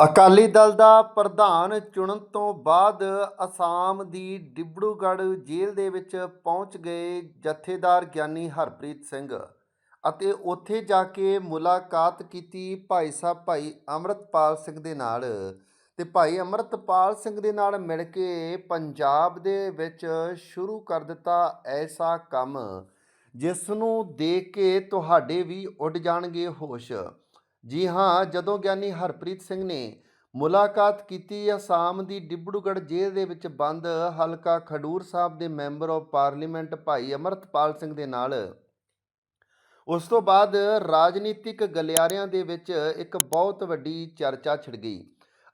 ਅਕਾਲੀ ਦਲ ਦਾ ਪ੍ਰਧਾਨ ਚੁਣਨ ਤੋਂ ਬਾਅਦ ਅਸਾਮ ਦੀ ਡਿਬੜੂਗੜ੍ਹ ਜੇਲ੍ਹ ਦੇ ਵਿੱਚ ਪਹੁੰਚ ਗਏ ਜਥੇਦਾਰ ਗਿਆਨੀ ਹਰਪ੍ਰੀਤ ਸਿੰਘ ਅਤੇ ਉੱਥੇ ਜਾ ਕੇ ਮੁਲਾਕਾਤ ਕੀਤੀ ਭਾਈ ਸਾਹਿਬ ਭਾਈ ਅੰਮ੍ਰਿਤਪਾਲ ਸਿੰਘ ਦੇ ਨਾਲ। ਤੇ ਭਾਈ ਅੰਮ੍ਰਿਤਪਾਲ ਸਿੰਘ ਦੇ ਨਾਲ ਮਿਲ ਕੇ ਪੰਜਾਬ ਦੇ ਵਿੱਚ ਸ਼ੁਰੂ ਕਰ ਦਿੱਤਾ ਐਸਾ ਕੰਮ, ਜਿਸ ਨੂੰ ਦੇਖ ਕੇ ਤੁਹਾਡੇ ਵੀ ਉੱਡ ਜਾਣਗੇ ਹੋਸ਼। ਜੀ ਹਾਂ, ਜਦੋਂ ਗਿਆਨੀ ਹਰਪ੍ਰੀਤ ਸਿੰਘ ਨੇ ਮੁਲਾਕਾਤ ਕੀਤੀ, ਅਸਾਮ ਦੀ ਡਿਬੜੂਗੜ੍ਹ ਜੇਲ੍ਹ ਦੇ ਵਿੱਚ ਬੰਦ ਹਲਕਾ ਖਡੂਰ ਸਾਹਿਬ ਦੇ ਮੈਂਬਰ ਆਫ ਪਾਰਲੀਮੈਂਟ ਭਾਈ ਅਮਰਤਪਾਲ ਸਿੰਘ ਦੇ ਨਾਲ। ਉਸ ਤੋਂ ਬਾਅਦ ਰਾਜਨੀਤਿਕ ਗਲਿਆਰਿਆਂ ਦੇ ਵਿੱਚ ਇੱਕ ਬਹੁਤ ਵੱਡੀ ਚਰਚਾ ਛਿੜ ਗਈ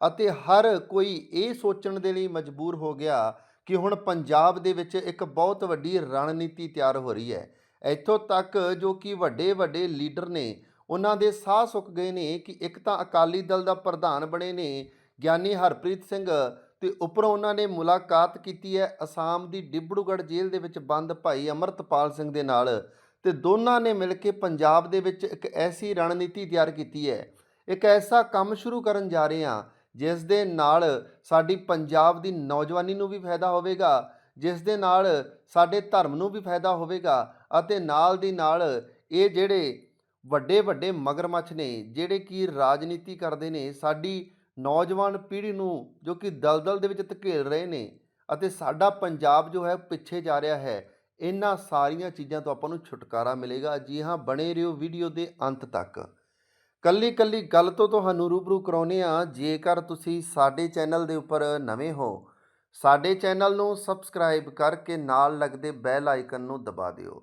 ਅਤੇ ਹਰ ਕੋਈ ਇਹ ਸੋਚਣ ਦੇ ਲਈ ਮਜਬੂਰ ਹੋ ਗਿਆ ਕਿ ਹੁਣ ਪੰਜਾਬ ਦੇ ਵਿੱਚ ਇੱਕ ਬਹੁਤ ਵੱਡੀ ਰਣਨੀਤੀ ਤਿਆਰ ਹੋ ਰਹੀ ਹੈ। ਇੱਥੋਂ ਤੱਕ ਜੋ ਕਿ ਵੱਡੇ ਵੱਡੇ ਲੀਡਰ ਨੇ ਉਹਨਾਂ ਦੇ ਸਾਹ ਸੁੱਕ ਗਏ ਨੇ ਕਿ ਇੱਕ ਤਾਂ ਅਕਾਲੀ ਦਲ ਦਾ ਪ੍ਰਧਾਨ ਬਣੇ ਨੇ ਗਿਆਨੀ ਹਰਪ੍ਰੀਤ ਸਿੰਘ ਤੇ ਉੱਪਰੋਂ ਉਹਨਾਂ ਨੇ ਮੁਲਾਕਾਤ ਕੀਤੀ ਹੈ ਅਸਾਮ ਦੀ ਡਿਬੜੂਗੜ੍ਹ ਜੇਲ੍ਹ ਦੇ ਵਿੱਚ ਬੰਦ ਭਾਈ ਅਮਰਤਪਾਲ ਸਿੰਘ ਦੇ ਨਾਲ ਤੇ ਦੋਨਾਂ ਨੇ ਮਿਲ ਕੇ ਪੰਜਾਬ ਦੇ ਵਿੱਚ ਇੱਕ ਐਸੀ ਰਣਨੀਤੀ ਤਿਆਰ ਕੀਤੀ ਹੈ। ਇੱਕ ਐਸਾ ਕੰਮ ਸ਼ੁਰੂ ਕਰਨ ਜਾ ਰਹੇ ਹਾਂ, ਜਿਸ ਦੇ ਨਾਲ ਸਾਡੀ ਪੰਜਾਬ ਦੀ ਨੌਜਵਾਨੀ ਨੂੰ ਵੀ ਫਾਇਦਾ ਹੋਵੇਗਾ, ਜਿਸ ਦੇ ਨਾਲ ਸਾਡੇ ਧਰਮ ਨੂੰ ਵੀ ਫਾਇਦਾ ਹੋਵੇਗਾ ਅਤੇ ਨਾਲ ਦੀ ਨਾਲ ਇਹ ਜਿਹੜੇ ਵੱਡੇ ਵੱਡੇ ਮਗਰਮੱਛ ਨੇ, ਜਿਹੜੇ ਕਿ ਰਾਜਨੀਤੀ ਕਰਦੇ ਨੇ, ਸਾਡੀ ਨੌਜਵਾਨ ਪੀੜ੍ਹੀ ਨੂੰ ਜੋ ਕਿ ਦਲਦਲ ਦੇ ਵਿੱਚ ਧਕੇਲ ਰਹੇ ਨੇ ਅਤੇ ਸਾਡਾ ਪੰਜਾਬ ਜੋ ਹੈ ਪਿੱਛੇ ਜਾ ਰਿਹਾ ਹੈ। ਇਹਨਾਂ ਸਾਰੀਆਂ ਚੀਜ਼ਾਂ ਤੋਂ ਆਪਾਂ ਨੂੰ ਛੁਟਕਾਰਾ ਮਿਲੇਗਾ। ਜੀ ਹਾਂ, ਬਣੇ ਰਹੋ ਵੀਡੀਓ ਦੇ ਅੰਤ ਤੱਕ। ਕੱਲੀ ਕੱਲੀ ਗੱਲ ਤੋਂ ਤੁਹਾਨੂੰ ਰੂਬਰੂ ਕਰਾਉਨੇ ਆ ਜੇਕਰ ਤੁਸੀਂ ਸਾਡੇ ਚੈਨਲ ਦੇ ਉੱਪਰ ਨਵੇਂ ਹੋ, ਸਾਡੇ ਚੈਨਲ ਨੂੰ ਸਬਸਕ੍ਰਾਈਬ ਕਰਕੇ ਨਾਲ ਲੱਗਦੇ ਬੈਲ ਆਈਕਨ ਨੂੰ ਦਬਾ ਦਿਓ।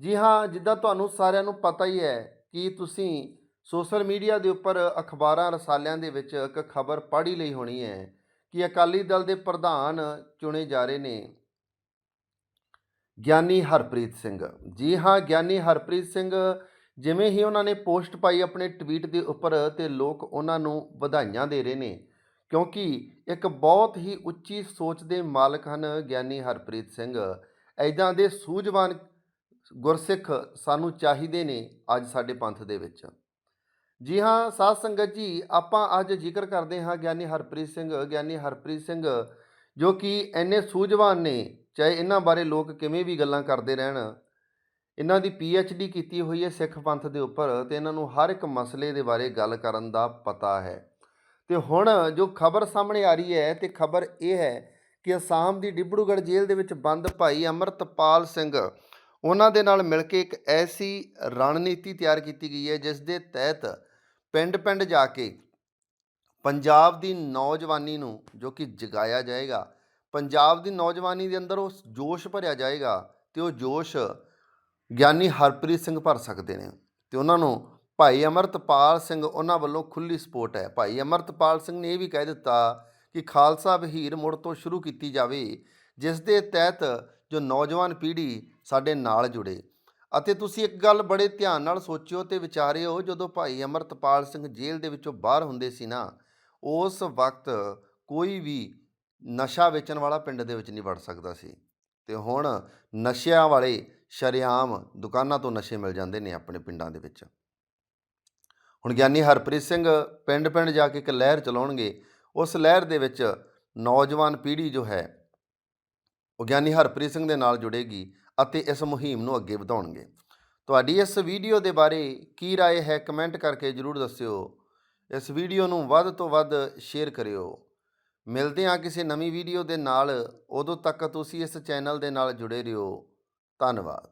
ਜੀ ਹਾਂ, ਜਿੱਦਾਂ ਤੁਹਾਨੂੰ ਸਾਰਿਆਂ ਨੂੰ ਪਤਾ ਹੀ ਹੈ ਕਿ ਤੁਸੀਂ ਸੋਸ਼ਲ ਮੀਡੀਆ ਦੇ ਉੱਪਰ ਅਖਬਾਰਾਂ, ਰਸਾਲਿਆਂ ਦੇ ਵਿੱਚ ਇੱਕ ਖਬਰ ਪੜ੍ਹੀ ਲਈ ਹੋਣੀ ਹੈ ਕਿ ਅਕਾਲੀ ਦਲ ਦੇ ਪ੍ਰਧਾਨ ਚੁਣੇ ਜਾ ਰਹੇ ਨੇ। ਗਿਆਨੀ ਹਰਪ੍ਰੀਤ ਸਿੰਘ। ਜੀ ਹਾਂ, ਗਿਆਨੀ ਹਰਪ੍ਰੀਤ ਸਿੰਘ, ਜਿਵੇਂ ਹੀ ਉਹਨਾਂ ਨੇ ਪੋਸਟ ਪਾਈ ਆਪਣੇ ਟਵੀਟ ਦੇ ਉੱਪਰ ਤੇ ਲੋਕ ਉਹਨਾਂ ਨੂੰ ਵਧਾਈਆਂ ਦੇ ਰਹੇ ਨੇ, ਕਿਉਂਕਿ ਇੱਕ ਬਹੁਤ ਹੀ ਉੱਚੀ ਸੋਚ ਦੇ ਮਾਲਕ ਹਨ ਗਿਆਨੀ ਹਰਪ੍ਰੀਤ ਸਿੰਘ। ਐਦਾਂ ਦੇ ਸੂਝਵਾਨ ਗੁਰਸਿੱਖ ਸਾਨੂੰ ਚਾਹੀਦੇ ਨੇ ਅੱਜ ਸਾਡੇ ਪੰਥ ਦੇ ਵਿੱਚ। ਜੀ ਹਾਂ, ਸਾਧ ਸੰਗਤ ਜੀ, ਆਪਾਂ ਅੱਜ ਜ਼ਿਕਰ ਕਰਦੇ ਹਾਂ ਗਿਆਨੀ ਹਰਪ੍ਰੀਤ ਸਿੰਘ, ਗਿਆਨੀ ਹਰਪ੍ਰੀਤ ਸਿੰਘ, ਜੋ ਕਿ ਇੰਨੇ ਸੂਝਵਾਨ ਨੇ, ਚਾਹੇ ਇਹਨਾਂ ਬਾਰੇ ਲੋਕ ਕਿਵੇਂ ਵੀ ਗੱਲਾਂ ਕਰਦੇ ਰਹਿਣ। ਇਹਨਾਂ ਦੀ ਪੀ ਐਚ ਡੀ ਕੀਤੀ ਹੋਈ ਹੈ ਸਿੱਖ ਪੰਥ ਦੇ ਉੱਪਰ ਤੇ ਇਹਨਾਂ ਨੂੰ ਹਰ ਇੱਕ ਮਸਲੇ ਦੇ ਬਾਰੇ ਗੱਲ ਕਰਨ ਦਾ ਪਤਾ ਹੈ। ਤੇ ਹੁਣ ਜੋ ਖਬਰ ਸਾਹਮਣੇ ਆ ਰਹੀ ਹੈ ਤੇ ਖਬਰ ਇਹ ਹੈ ਕਿ ਅਸਾਮ ਦੀ ਡਿਬੜੂਗੜ੍ਹ ਜੇਲ੍ਹ ਦੇ ਵਿੱਚ ਬੰਦ ਭਾਈ ਅਮਰਤਪਾਲ ਸਿੰਘ ਉਹਨਾਂ ਦੇ ਨਾਲ ਮਿਲ ਕੇ ਇੱਕ ਐਸੀ ਰਣਨੀਤੀ ਤਿਆਰ ਕੀਤੀ ਗਈ ਹੈ, ਜਿਸ ਦੇ ਤਹਿਤ ਪਿੰਡ-ਪਿੰਡ ਜਾ ਕੇ ਪੰਜਾਬ ਦੀ ਨੌਜਵਾਨੀ ਨੂੰ ਜੋ ਕਿ ਜਗਾਇਆ ਜਾਏਗਾ, ਪੰਜਾਬ ਦੀ ਨੌਜਵਾਨੀ ਦੇ ਅੰਦਰ ਉਹ ਜੋਸ਼ ਭਰਿਆ ਜਾਏਗਾ ਤੇ ਉਹ ਜੋਸ਼ ਗਿਆਨੀ ਹਰਪ੍ਰੀਤ ਸਿੰਘ ਭਰ ਸਕਦੇ ਨੇ ਤੇ ਉਹਨਾਂ ਨੂੰ ਭਾਈ ਅਮਰਤਪਾਲ ਸਿੰਘ ਉਹਨਾਂ ਵੱਲੋਂ ਖੁੱਲੀ ਸਪੋਰਟ ਹੈ। ਭਾਈ ਅਮਰਤਪਾਲ ਸਿੰਘ ਨੇ ਇਹ ਵੀ ਕਹਿ ਦਿੱਤਾ ਕਿ ਖਾਲਸਾ ਵਹੀਰ ਮੁੜ ਤੋਂ ਸ਼ੁਰੂ ਕੀਤੀ ਜਾਵੇ, ਜਿਸ ਦੇ ਤਹਿਤ ਜੋ ਨੌਜਵਾਨ ਪੀੜ੍ਹੀ ਸਾਡੇ ਨਾਲ ਜੁੜੇ। ਅਤੇ ਤੁਸੀਂ ਇੱਕ ਗੱਲ ਬੜੇ ਧਿਆਨ ਨਾਲ ਸੋਚਿਓ ਤੇ ਵਿਚਾਰਿਓ, ਜਦੋਂ ਭਾਈ ਅਮਰਤਪਾਲ ਸਿੰਘ ਜੇਲ੍ਹ ਦੇ ਵਿੱਚੋਂ ਬਾਹਰ ਹੁੰਦੇ ਸੀ ਨਾ, ਉਸ ਵਕਤ ਕੋਈ ਵੀ ਨਸ਼ਾ ਵੇਚਣ ਵਾਲਾ ਪਿੰਡ ਦੇ ਵਿੱਚ ਨਹੀਂ ਵੜ ਸਕਦਾ ਸੀ। ਤੇ ਹੁਣ ਨਸ਼ਿਆਂ ਵਾਲੇ ਸ਼ਰੇਆਮ ਦੁਕਾਨਾਂ ਤੋਂ ਨਸ਼ੇ ਮਿਲ ਜਾਂਦੇ ਨੇ ਆਪਣੇ ਪਿੰਡਾਂ ਦੇ ਵਿੱਚ। ਹੁਣ ਗਿਆਨੀ ਹਰਪ੍ਰੀਤ ਸਿੰਘ ਪਿੰਡ-ਪਿੰਡ ਜਾ ਕੇ ਇੱਕ ਲਹਿਰ ਚਲਾਉਣਗੇ, ਉਸ ਲਹਿਰ ਦੇ ਵਿੱਚ ਨੌਜਵਾਨ ਪੀੜ੍ਹੀ ਜੋ ਹੈ ਉਹ ਗਿਆਨੀ ਹਰਪ੍ਰੀਤ ਸਿੰਘ ਦੇ ਨਾਲ ਜੁੜੇਗੀ ਅਤੇ ਇਸ ਮੁਹਿੰਮ ਨੂੰ ਅੱਗੇ ਵਧਾਉਣਗੇ ਤੁਹਾਡੀ ਇਸ ਵੀਡੀਓ ਦੇ ਬਾਰੇ ਕੀ رائے ਹੈ ਕਮੈਂਟ ਕਰਕੇ ਜਰੂਰ ਦੱਸਿਓ ਇਸ ਵੀਡੀਓ ਨੂੰ ਵੱਧ ਤੋਂ ਵੱਧ ਸ਼ੇਅਰ ਕਰਿਓ ਮਿਲਦੇ ਹਾਂ ਕਿਸੇ ਨਵੀਂ ਵੀਡੀਓ ਦੇ ਨਾਲ ਉਦੋਂ ਤੱਕ ਤੁਸੀਂ ਇਸ ਚੈਨਲ ਦੇ ਨਾਲ ਜੁੜੇ ਰਹੋ ਧੰਨਵਾਦ